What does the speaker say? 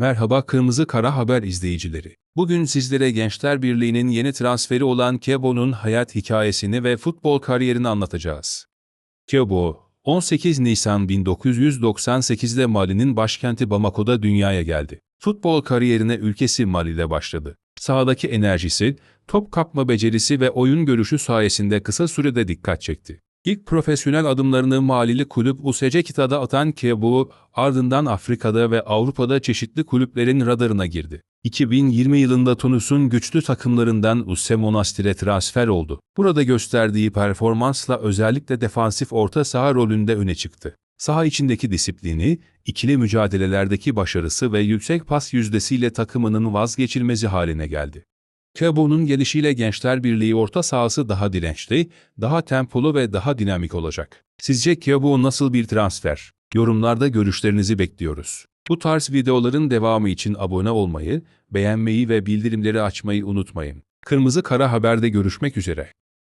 Merhaba Kırmızı Kara Haber izleyicileri. Bugün sizlere Gençler Birliği'nin yeni transferi olan Kebo'nun hayat hikayesini ve futbol kariyerini anlatacağız. Kebo, 18 Nisan 1998'de Mali'nin başkenti Bamako'da dünyaya geldi. Futbol kariyerine ülkesi Mali'de başladı. Sahadaki enerjisi, top kapma becerisi ve oyun görüşü sayesinde kısa sürede dikkat çekti. İlk profesyonel adımlarını Malili kulüp USC Kita'da atan Kebo, ardından Afrika'da ve Avrupa'da çeşitli kulüplerin radarına girdi. 2020 yılında Tunus'un güçlü takımlarından USE Monastir'e transfer oldu. Burada gösterdiği performansla özellikle defansif orta saha rolünde öne çıktı. Saha içindeki disiplini, ikili mücadelelerdeki başarısı ve yüksek pas yüzdesiyle takımının vazgeçilmezi haline geldi. Kebo'nun gelişiyle Gençler Birliği orta sahası daha dirençli, daha tempolu ve daha dinamik olacak. Sizce Kebo nasıl bir transfer? Yorumlarda görüşlerinizi bekliyoruz. Bu tarz videoların devamı için abone olmayı, beğenmeyi ve bildirimleri açmayı unutmayın. Kırmızı Kara Haber'de görüşmek üzere.